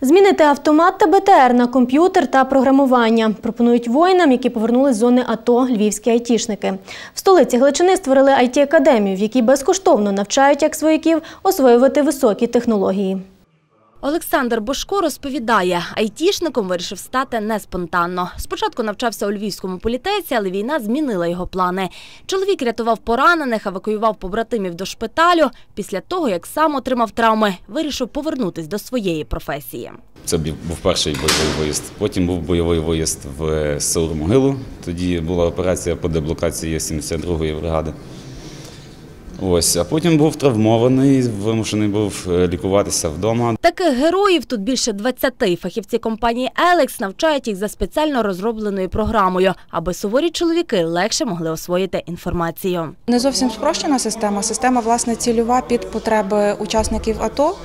Змінити автомат та БТР на комп'ютер та програмування пропонують воїнам, які повернулись з зони АТО львівські айтішники. В столиці Гличини створили IT-академію, в якій безкоштовно навчають як свояків освоювати високі технології. Олександр Бошко розповідає, айтішником вирішив стати не спонтанно. Спочатку навчався у львівському політеці, але війна змінила його плани. Чоловік рятував поранених, евакуював побратимів до шпиталю. Після того, як сам отримав травми, вирішив повернутись до своєї професії. Це був перший бойовий виїзд. Потім був бойовий виїзд в Силу Могилу. Тоді була операція по деблокації 72-ї бригади. Ось, а потім був травмований, вимушений був е, лікуватися вдома. Таких героїв тут більше 20. Фахівці компанії Елекс навчають їх за спеціально розробленою програмою, аби суворі чоловіки легше могли освоїти інформацію. Не зовсім спрощена система. Система власне цільова під потреби учасників АТО.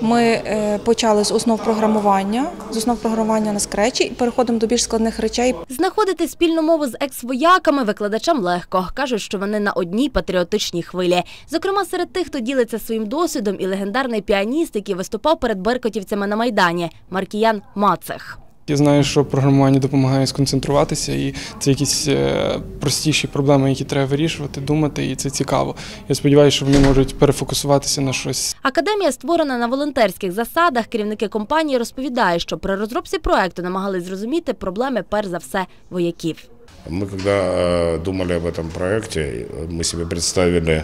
Ми е, почали з основ програмування, з основ програмування на скречі і переходимо до більш складних речей. Знаходити спільну мову з екс-вояками викладачам легко. Кажуть, що вони на одній патріотичній хвилі. Зокрема, серед тих, хто ділиться своїм досвідом, і легендарний піаніст, який виступав перед беркотівцями на Майдані Маркіян Мацех. Я знаю, що програмування допомагає сконцентруватися, і це якісь е, простіші проблеми, які треба вирішувати, думати, і це цікаво. Я сподіваюся, що вони можуть перефокусуватися на щось Академія створена на волонтерських засадах. Керівники компанії розповідають, що при розробці проекту намагались зрозуміти проблеми перш за все вояків. Мы когда э, думали об этом проекте, мы себе представили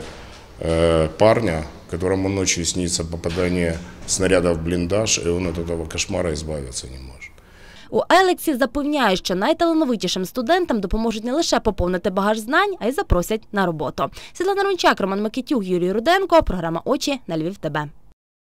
э, парня, которому ночью снится попадание снаряда в блиндаж, и он от этого кошмара избавиться не может. У Елексі запевняє, що найталановитішим студентам допоможуть не лише поповнити багаж знань, а й запросять на роботу. Світлана Рунчак, Роман Микитюк, Юрій Руденко. Програма Очі на Львів. ТБ.